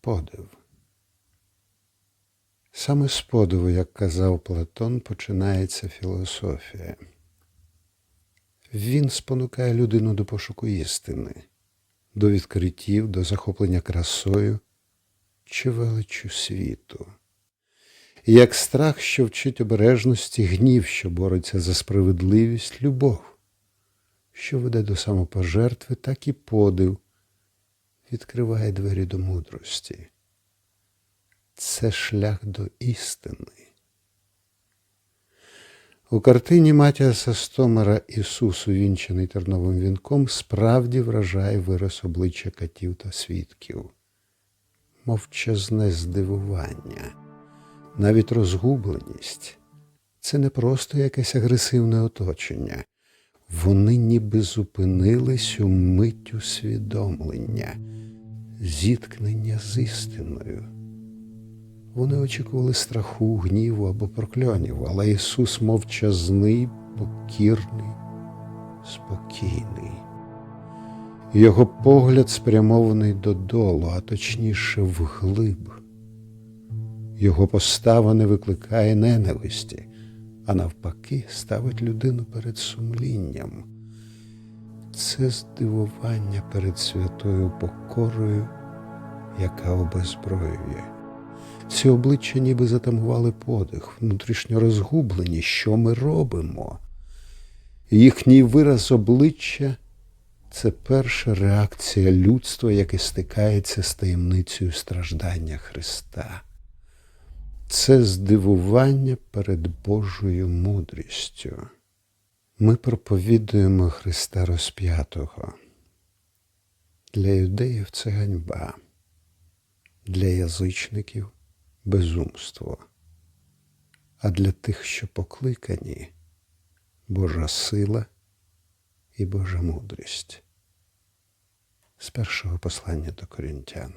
подив. Саме з подиву, як казав Платон, починається філософія. Він спонукає людину до пошуку істини, до відкриттів, до захоплення красою чи величчю світу. Як страх, що вчить обережності, гнів, що бореться за справедливість, любов, що веде до самопожертви, так і подив відкриває двері до мудрості. Це шлях до істини. У картині Матіаса Стомера Ісус, увінчений терновим вінком, справді вражає вираз обличчя катів та свідків, мовчазне здивування, навіть розгубленість. Це не просто якесь агресивне оточення. Вони ніби зупинились у мить усвідомлення, зіткнення з істиною. Вони очікували страху, гніву або прокльонів, але Ісус мовчазний, покірний, спокійний. Його погляд спрямований додолу, а точніше вглиб. Його постава не викликає ненависті, а навпаки, ставить людину перед сумлінням. Це здивування перед святою покорою, яка обезброює. Ці обличчя ніби затамували подих, внутрішньо розгублені, що ми робимо. Їхній вираз обличчя це перша реакція людства, яке стикається з таємницею страждання Христа. Це здивування перед Божою мудрістю. Ми проповідуємо Христа розп'ятого. Для юдеїв це ганьба, для язичників безумство, а для тих, що покликані Божа сила і Божа мудрість. З першого послання до корінтян.